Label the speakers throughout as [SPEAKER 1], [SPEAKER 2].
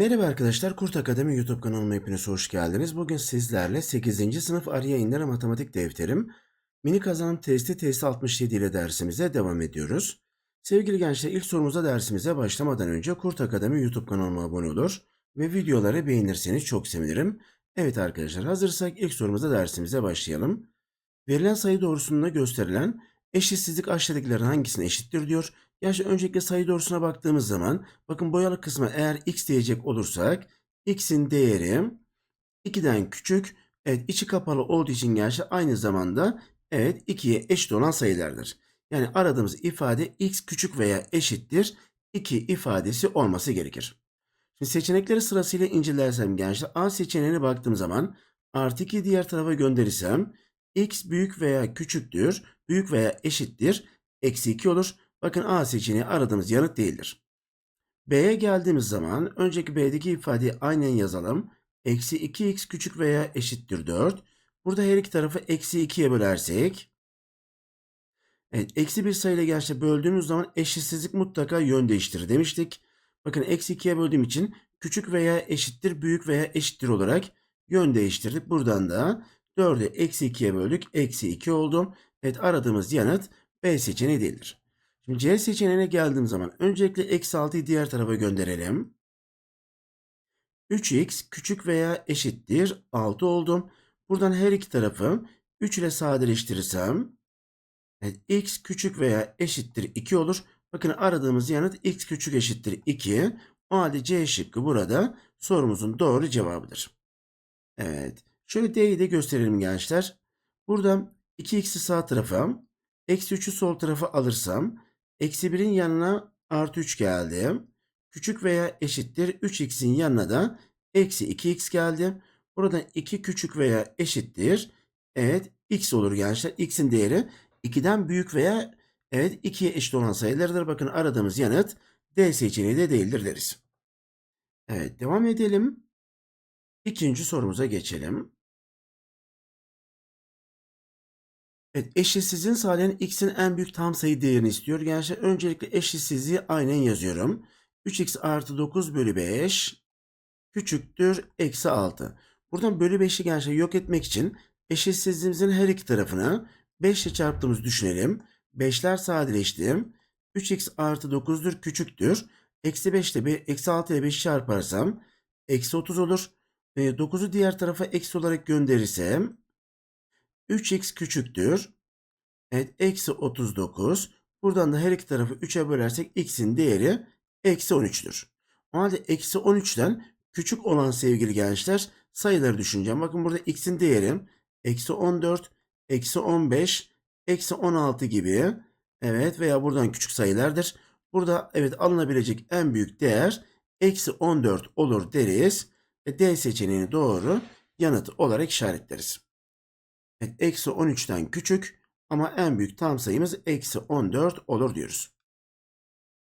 [SPEAKER 1] Merhaba arkadaşlar, Kurt Akademi YouTube kanalıma hepiniz hoş geldiniz. Bugün sizlerle 8. sınıf Arya İnler Matematik Defterim, Mini Kazanım Testi Testi 67 ile dersimize devam ediyoruz. Sevgili gençler, ilk sorumuza dersimize başlamadan önce Kurt Akademi YouTube kanalıma abone olur ve videoları beğenirseniz çok sevinirim. Evet arkadaşlar, hazırsak ilk sorumuza dersimize başlayalım. Verilen sayı doğrusunda gösterilen eşitsizlik aşağıdakilerin hangisine eşittir diyor. Ya öncelikle sayı doğrusuna baktığımız zaman bakın boyalı kısmı eğer x diyecek olursak x'in değeri 2'den küçük. Evet içi kapalı olduğu için gençler aynı zamanda evet 2'ye eşit olan sayılardır. Yani aradığımız ifade x küçük veya eşittir 2 ifadesi olması gerekir. Şimdi seçenekleri sırasıyla incelersem gençler A seçeneğine baktığım zaman artı 2 diğer tarafa gönderirsem x büyük veya küçüktür, büyük veya eşittir, eksi 2 olur. Bakın A seçeneği aradığımız yanıt değildir. B'ye geldiğimiz zaman önceki B'deki ifadeyi aynen yazalım. Eksi 2x küçük veya eşittir 4. Burada her iki tarafı eksi 2'ye bölersek. Evet eksi bir sayıyla gençler böldüğümüz zaman eşitsizlik mutlaka yön değiştirir demiştik. Bakın eksi 2'ye böldüğüm için küçük veya eşittir büyük veya eşittir olarak yön değiştirdik. Buradan da 4'ü eksi 2'ye böldük. Eksi 2 oldu. Evet aradığımız yanıt B seçeneği değildir. C seçeneğine geldiğim zaman öncelikle eksi 6'yı diğer tarafa gönderelim. 3x küçük veya eşittir 6 oldu. Buradan her iki tarafı 3 ile sadeleştirirsem evet, x küçük veya eşittir 2 olur. Bakın aradığımız yanıt x küçük eşittir 2. O halde C şıkkı burada sorumuzun doğru cevabıdır. Evet. Şöyle D'yi de gösterelim gençler. Burada 2x'i sağ tarafa, eksi 3'ü sol tarafa alırsam, eksi 1'in yanına artı 3 geldi. Küçük veya eşittir 3x'in yanına da eksi 2x geldi. Burada 2 küçük veya eşittir. Evet x olur gençler. x'in değeri 2'den büyük veya evet 2'ye eşit olan sayılardır. Bakın aradığımız yanıt D seçeneği de değildir deriz. Evet devam edelim. İkinci sorumuza geçelim. Evet, eşitsizliğin sağlayan x'in en büyük tam sayı değerini istiyor. Gençler öncelikle eşitsizliği aynen yazıyorum. 3x artı 9 bölü 5 küçüktür eksi 6. Buradan bölü 5'i gençler yok etmek için eşitsizliğimizin her iki tarafını 5 ile çarptığımızı düşünelim. 5'ler sadeleşti. 3x artı 9'dur küçüktür. Eksi 5 ile eksi 6 ile 5 çarparsam eksi 30 olur. E, 9'u diğer tarafa eksi olarak gönderirsem 3x küçüktür. Evet eksi 39. Buradan da her iki tarafı 3'e bölersek x'in değeri eksi 13'tür. O halde eksi 13'ten küçük olan sevgili gençler sayıları düşüneceğim. Bakın burada x'in değeri eksi 14, eksi 15, eksi 16 gibi. Evet veya buradan küçük sayılardır. Burada evet alınabilecek en büyük değer eksi 14 olur deriz. D seçeneğini doğru yanıt olarak işaretleriz. Evet, eksi 13'ten küçük ama en büyük tam sayımız eksi 14 olur diyoruz.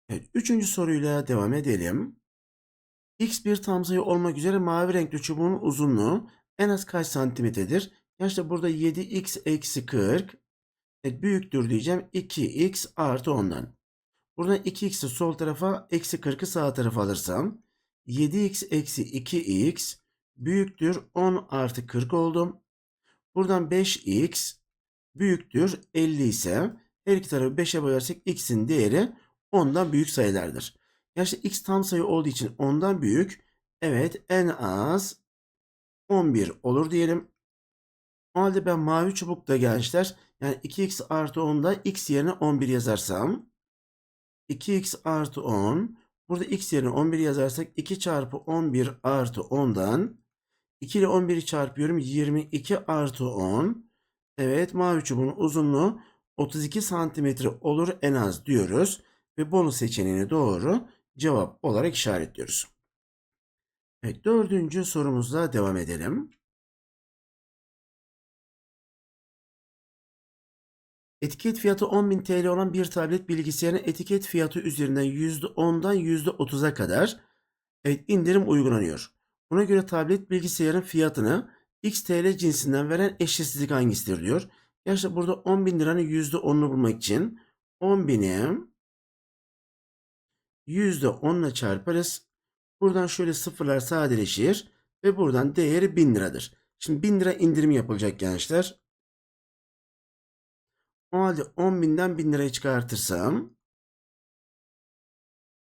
[SPEAKER 1] Evet, üçüncü soruyla devam edelim. X bir tam sayı olmak üzere mavi renkli çubuğun uzunluğu en az kaç santimetredir? Ya işte burada 7x eksi 40 evet, büyüktür diyeceğim 2x artı 10'dan. Buradan 2x'i sol tarafa eksi 40'ı sağ tarafa alırsam 7x eksi 2x büyüktür 10 artı 40 oldu. Buradan 5x büyüktür 50 ise her iki tarafı 5'e bölersek x'in değeri 10'dan büyük sayılardır. Gerçi x tam sayı olduğu için 10'dan büyük. Evet en az 11 olur diyelim. O halde ben mavi çubukta gençler yani 2x artı 10'da x yerine 11 yazarsam 2x artı 10 burada x yerine 11 yazarsak 2 çarpı 11 artı 10'dan 2 ile 11'i çarpıyorum. 22 artı 10. Evet mavi çubuğun uzunluğu 32 santimetre olur en az diyoruz. Ve bonus seçeneğini doğru cevap olarak işaretliyoruz. Evet dördüncü sorumuzla devam edelim. Etiket fiyatı 10.000 TL olan bir tablet bilgisayarın etiket fiyatı üzerinden %10'dan %30'a kadar evet, indirim uygulanıyor. Buna göre tablet bilgisayarın fiyatını X TL cinsinden veren eşitsizlik hangisidir diyor. İşte burada 10 bin liranın %10'unu bulmak için 10 bini %10 ile çarparız. Buradan şöyle sıfırlar sadeleşir ve buradan değeri 1000 liradır. Şimdi 1000 lira indirim yapılacak gençler. O halde 10.000'den 1000 lirayı çıkartırsam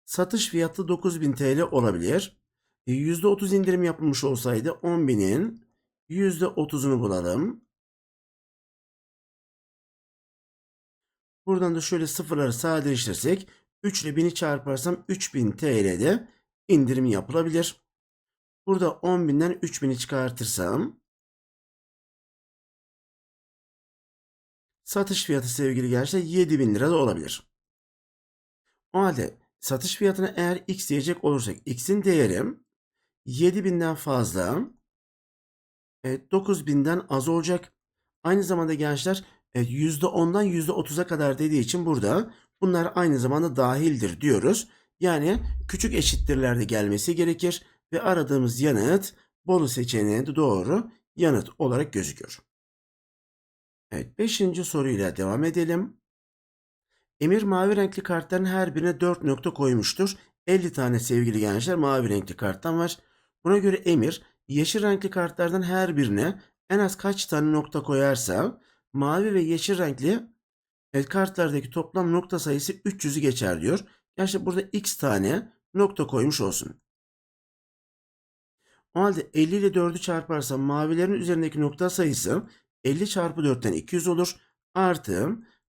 [SPEAKER 1] satış fiyatı 9000 TL olabilir. E, %30 indirim yapılmış olsaydı 10.000'in %30'unu bulalım. Buradan da şöyle sıfırları sadeleştirsek 3 ile 1000'i çarparsam 3000 TL'de indirim yapılabilir. Burada 10.000'den 3000'i çıkartırsam satış fiyatı sevgili gençler 7000 lira da olabilir. O halde satış fiyatına eğer x diyecek olursak x'in değeri 7000'den fazla evet, 9000'den az olacak. Aynı zamanda gençler evet, %10'dan %30'a kadar dediği için burada bunlar aynı zamanda dahildir diyoruz. Yani küçük eşittirlerde gelmesi gerekir ve aradığımız yanıt Bolu seçeneğine de doğru yanıt olarak gözüküyor. Evet 5. soruyla devam edelim. Emir mavi renkli kartların her birine 4 nokta koymuştur. 50 tane sevgili gençler mavi renkli karttan var. Buna göre Emir yeşil renkli kartlardan her birine en az kaç tane nokta koyarsa mavi ve yeşil renkli evet, kartlardaki toplam nokta sayısı 300'ü geçer diyor. Gerçi burada x tane nokta koymuş olsun. O halde 50 ile 4'ü çarparsam mavilerin üzerindeki nokta sayısı 50 çarpı 4'ten 200 olur. Artı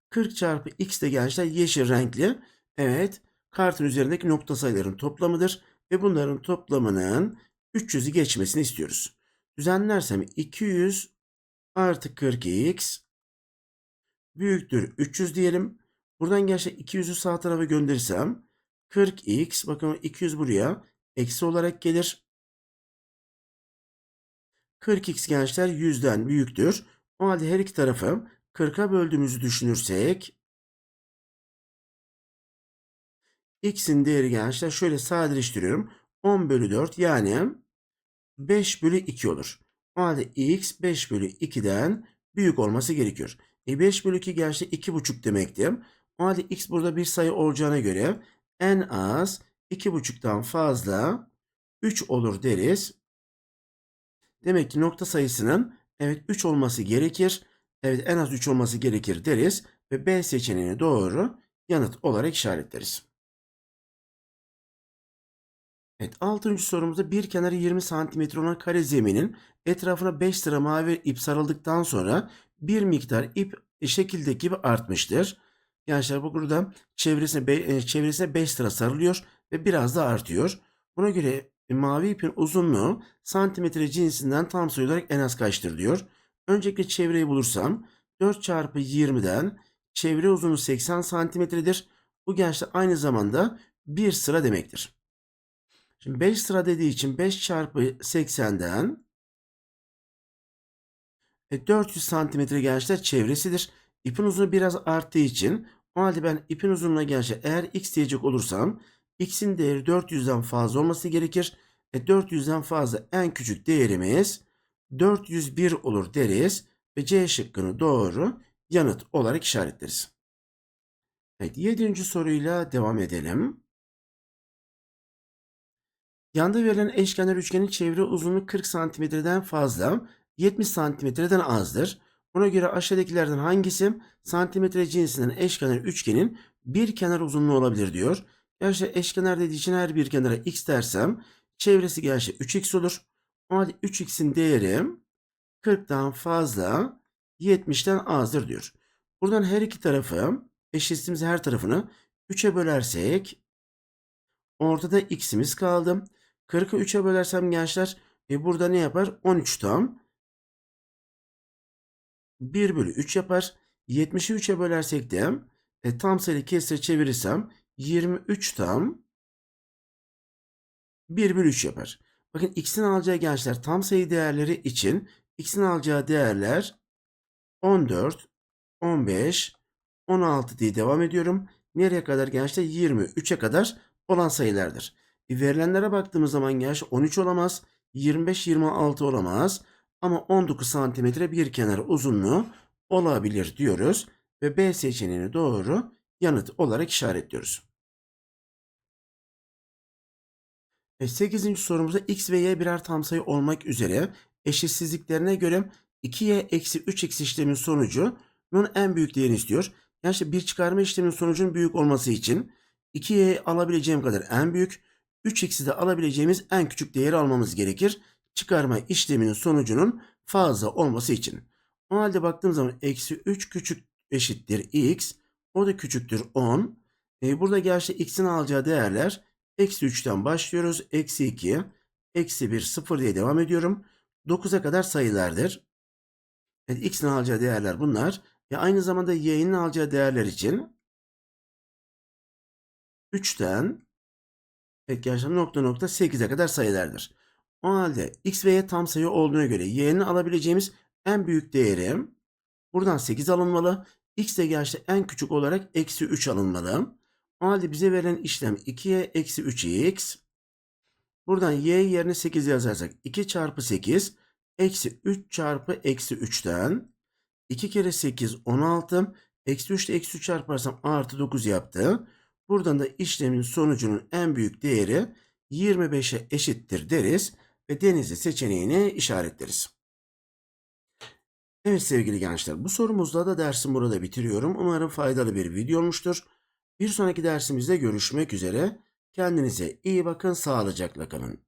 [SPEAKER 1] 40 çarpı x de gençler yeşil renkli. Evet kartın üzerindeki nokta sayıların toplamıdır. Ve bunların toplamının 300'ü geçmesini istiyoruz. Düzenlersem 200 artı 40x büyüktür 300 diyelim. Buradan gençler 200'ü sağ tarafa gönderirsem 40x bakın 200 buraya eksi olarak gelir. 40x gençler 100'den büyüktür. O halde her iki tarafı 40'a böldüğümüzü düşünürsek x'in değeri gençler şöyle sadeleştiriyorum. 10 bölü 4 yani 5 bölü 2 olur. O halde x 5 bölü 2'den büyük olması gerekiyor. E 5 bölü 2 gençler 2,5 demekti. O halde x burada bir sayı olacağına göre en az 2,5'tan fazla 3 olur deriz. Demek ki nokta sayısının evet 3 olması gerekir. Evet en az 3 olması gerekir deriz ve B seçeneğine doğru yanıt olarak işaretleriz. Evet 6. sorumuzda bir kenarı 20 cm olan kare zeminin etrafına 5 sıra mavi ip sarıldıktan sonra bir miktar ip şekildeki gibi artmıştır. Gençler bu burada çevresine, be, çevresine 5 sıra sarılıyor ve biraz da artıyor. Buna göre mavi ipin uzunluğu santimetre cinsinden tam sayı olarak en az kaçtır diyor. Öncelikle çevreyi bulursam 4 çarpı 20'den çevre uzunluğu 80 santimetredir. Bu gençler aynı zamanda bir sıra demektir. Şimdi 5 sıra dediği için 5 çarpı 80'den 400 santimetre gençler çevresidir. İpin uzunluğu biraz arttığı için o halde ben ipin uzunluğuna gençler eğer x diyecek olursam x'in değeri 400'den fazla olması gerekir. E 400'den fazla en küçük değerimiz 401 olur deriz ve C şıkkını doğru yanıt olarak işaretleriz. Evet, yedinci soruyla devam edelim. Yanda verilen eşkenar üçgenin çevre uzunluğu 40 santimetreden fazla, 70 santimetreden azdır. Buna göre aşağıdakilerden hangisi santimetre cinsinden eşkenar üçgenin bir kenar uzunluğu olabilir diyor. Gerçi eşkenar dediği için her bir kenara x dersem çevresi gerçi 3x olur. O halde 3x'in değeri 40'tan fazla 70'ten azdır diyor. Buradan her iki tarafı eşitsizimiz her tarafını 3'e bölersek ortada x'imiz kaldı. 40'ı 3'e bölersem gençler e burada ne yapar? 13 tam. 1 bölü 3 yapar. 70'i 3'e bölersek de e, tam sayılı kesre çevirirsem 23 tam 1 bölü 3 yapar. Bakın x'in alacağı gençler tam sayı değerleri için x'in alacağı değerler 14, 15, 16 diye devam ediyorum. Nereye kadar gençler? 23'e kadar olan sayılardır. E, verilenlere baktığımız zaman gençler 13 olamaz, 25, 26 olamaz. Ama 19 santimetre bir kenar uzunluğu olabilir diyoruz. Ve B seçeneğini doğru yanıt olarak işaretliyoruz. E, 8. sorumuzda x ve y birer tam sayı olmak üzere eşitsizliklerine göre 2y eksi 3x işlemin sonucu bunun en büyük değerini istiyor. Yani işte bir çıkarma işleminin sonucunun büyük olması için 2y'yi alabileceğim kadar en büyük, 3x'i de alabileceğimiz en küçük değeri almamız gerekir. Çıkarma işleminin sonucunun fazla olması için. O halde baktığım zaman eksi 3 küçük eşittir x. O da küçüktür 10. E, burada gerçi x'in alacağı değerler eksi 3'ten başlıyoruz. Eksi 2, eksi 1, 0 diye devam ediyorum. 9'a kadar sayılardır. Evet, x'in alacağı değerler bunlar. Ve aynı zamanda y'nin alacağı değerler için 3'ten evet gerçekten nokta nokta 8'e kadar sayılardır. O halde x ve y tam sayı olduğuna göre y'nin alabileceğimiz en büyük değeri buradan 8 alınmalı. x de en küçük olarak eksi 3 alınmalı. O halde bize verilen işlem 2y eksi 3x. Buradan y yerine 8 yazarsak 2 çarpı 8 eksi 3 çarpı eksi 3'ten 2 kere 8 16 eksi 3 ile eksi 3 çarparsam artı 9 yaptı. Buradan da işlemin sonucunun en büyük değeri 25'e eşittir deriz ve denizli seçeneğini işaretleriz. Evet sevgili gençler bu sorumuzla da dersim burada bitiriyorum. Umarım faydalı bir video olmuştur. Bir sonraki dersimizde görüşmek üzere. Kendinize iyi bakın, sağlıcakla kalın.